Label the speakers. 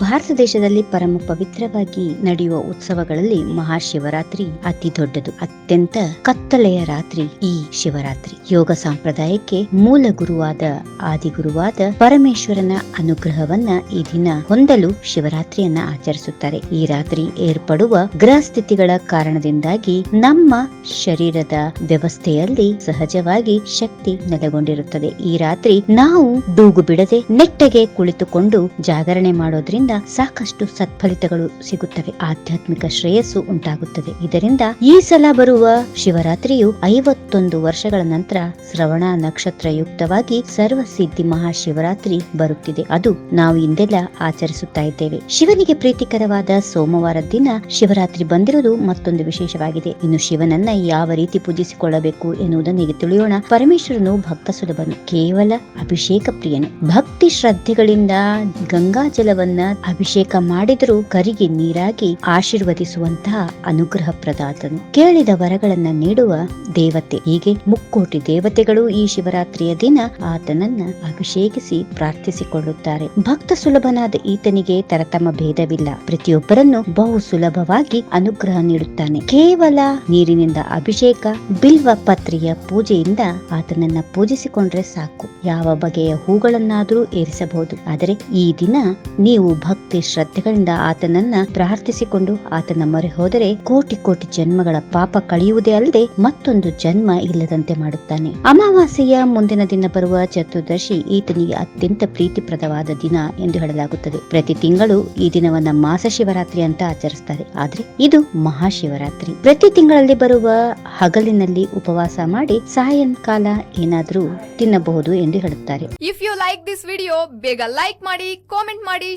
Speaker 1: ಭಾರತ ದೇಶದಲ್ಲಿ ಪರಮ ಪವಿತ್ರವಾಗಿ ನಡೆಯುವ ಉತ್ಸವಗಳಲ್ಲಿ ಮಹಾಶಿವರಾತ್ರಿ ಅತಿ ದೊಡ್ಡದು, ಅತ್ಯಂತ ಕತ್ತಲೆಯ ರಾತ್ರಿ ಈ ಶಿವರಾತ್ರಿ. ಯೋಗ ಸಂಪ್ರದಾಯಕ್ಕೆ ಮೂಲ ಗುರುವಾದ ಆದಿಗುರುವಾದ ಪರಮೇಶ್ವರನ ಅನುಗ್ರಹವನ್ನ ಈ ದಿನ ಹೊಂದಲು ಶಿವರಾತ್ರಿಯನ್ನ ಆಚರಿಸುತ್ತಾರೆ. ಈ ರಾತ್ರಿ ಏರ್ಪಡುವ ಗ್ರಹ ಸ್ಥಿತಿಗಳ ಕಾರಣದಿಂದಾಗಿ ನಮ್ಮ ಶರೀರದ ವ್ಯವಸ್ಥೆಯಲ್ಲಿ ಸಹಜವಾಗಿ ಶಕ್ತಿ ನೆಲೆಗೊಂಡಿರುತ್ತದೆ. ಈ ರಾತ್ರಿ ನಾವು ಡೂಗು ಬಿಡದೆ ನೆಟ್ಟಗೆ ಕುಳಿತುಕೊಂಡು ಜಾಗರಣೆ ಮಾಡೋದ್ರಿಂದ ಸಾಕಷ್ಟು ಸತ್ಫಲಿತಗಳು ಸಿಗುತ್ತವೆ. ಆಧ್ಯಾತ್ಮಿಕ ಶ್ರೇಯಸ್ಸು ಉಂಟಾಗುತ್ತದೆ. ಇದರಿಂದ ಈ ಸಲ ಬರುವ ಶಿವರಾತ್ರಿಯು ಐವತ್ತೊಂದು ವರ್ಷಗಳ ನಂತರ ಶ್ರವಣ ನಕ್ಷತ್ರ ಯುಕ್ತವಾಗಿ ಸರ್ವಸಿದ್ಧಿ ಮಹಾಶಿವರಾತ್ರಿ ಬರುತ್ತಿದೆ. ಅದು ನಾವು ಇಂದೆಲ್ಲ ಆಚರಿಸುತ್ತಾ ಇದ್ದೇವೆ. ಶಿವನಿಗೆ ಪ್ರೀತಿಕರವಾದ ಸೋಮವಾರ ದಿನ ಶಿವರಾತ್ರಿ ಬಂದಿರುವುದು ಮತ್ತೊಂದು ವಿಶೇಷವಾಗಿದೆ. ಇನ್ನು ಶಿವನನ್ನ ಯಾವ ರೀತಿ ಪೂಜಿಸಿಕೊಳ್ಳಬೇಕು ಎನ್ನುವುದನ್ನು ಈಗ ತಿಳಿಯೋಣ. ಪರಮೇಶ್ವರನು ಭಕ್ತ ಸುಲಭನು. ಕೇವಲ ಅಭಿಷೇಕ ಪ್ರಿಯನು. ಭಕ್ತಿ ಶ್ರದ್ಧೆಗಳಿಂದ ಗಂಗಾ ಜಲವನ್ನ ಅಭಿಷೇಕ ಮಾಡಿದರೂ ಕರಿಗೆ ನೀರಾಗಿ ಆಶೀರ್ವದಿಸುವಂತಹ ಅನುಗ್ರಹ ಪ್ರದಾತನು ಕೇಳಿದ ವರಗಳನ್ನ ನೀಡುವ ದೇವತೆ. ಹೀಗೆ ಮುಕ್ಕೋಟಿ ದೇವತೆಗಳು ಈ ಶಿವರಾತ್ರಿಯ ದಿನ ಆತನನ್ನ ಅಭಿಷೇಕಿಸಿ ಪ್ರಾರ್ಥಿಸಿಕೊಳ್ಳುತ್ತಾರೆ. ಭಕ್ತ ಸುಲಭನಾದ ಈತನಿಗೆ ತರತಮ ಭೇದವಿಲ್ಲ. ಪ್ರತಿಯೊಬ್ಬರನ್ನು ಬಹು ಸುಲಭವಾಗಿ ಅನುಗ್ರಹ ನೀಡುತ್ತಾನೆ. ಕೇವಲ ನೀರಿನಿಂದ ಅಭಿಷೇಕ, ಬಿಲ್ವ ಪತ್ರಿಯ ಪೂಜೆಯಿಂದ ಆತನನ್ನ ಪೂಜಿಸಿಕೊಂಡ್ರೆ ಸಾಕು. ಯಾವ ಬಗೆಯ ಹೂಗಳನ್ನಾದರೂ ಏರಿಸಬಹುದು. ಆದರೆ ಈ ದಿನ ನೀವು ಭಕ್ತಿ ಶ್ರದ್ಧೆಗಳಿಂದ ಆತನನ್ನ ಪ್ರಾರ್ಥಿಸಿಕೊಂಡು ಆತನ ಮೊರೆ ಹೋದರೆ ಕೋಟಿ ಕೋಟಿ ಜನ್ಮಗಳ ಪಾಪ ಕಳೆಯುವುದೇ ಅಲ್ಲದೆ ಮತ್ತೊಂದು ಜನ್ಮ ಇಲ್ಲದಂತೆ ಮಾಡುತ್ತಾನೆ. ಅಮಾವಾಸ್ಯೆಯ ಮುಂದಿನ ದಿನ ಬರುವ ಚತುರ್ದಶಿ ಈತನಿಗೆ ಅತ್ಯಂತ ಪ್ರೀತಿಪ್ರದವಾದ ದಿನ ಎಂದು ಹೇಳಲಾಗುತ್ತದೆ. ಪ್ರತಿ ತಿಂಗಳು ಈ ದಿನವನ್ನ ಮಾಸ ಶಿವರಾತ್ರಿ ಅಂತ ಆಚರಿಸ್ತಾರೆ. ಆದ್ರೆ ಇದು ಮಹಾಶಿವರಾತ್ರಿ. ಪ್ರತಿ ತಿಂಗಳಲ್ಲಿ ಬರುವ ಹಗಲಿನಲ್ಲಿ ಉಪವಾಸ ಮಾಡಿ ಸಾಯಂಕಾಲ ಏನಾದರೂ ತಿನ್ನಬಹುದು ಎಂದು ಹೇಳುತ್ತಾರೆ.
Speaker 2: If you like this video ಬೇಗ ಲೈಕ್ ಮಾಡಿ ಕಾಮೆಂಟ್ ಮಾಡಿ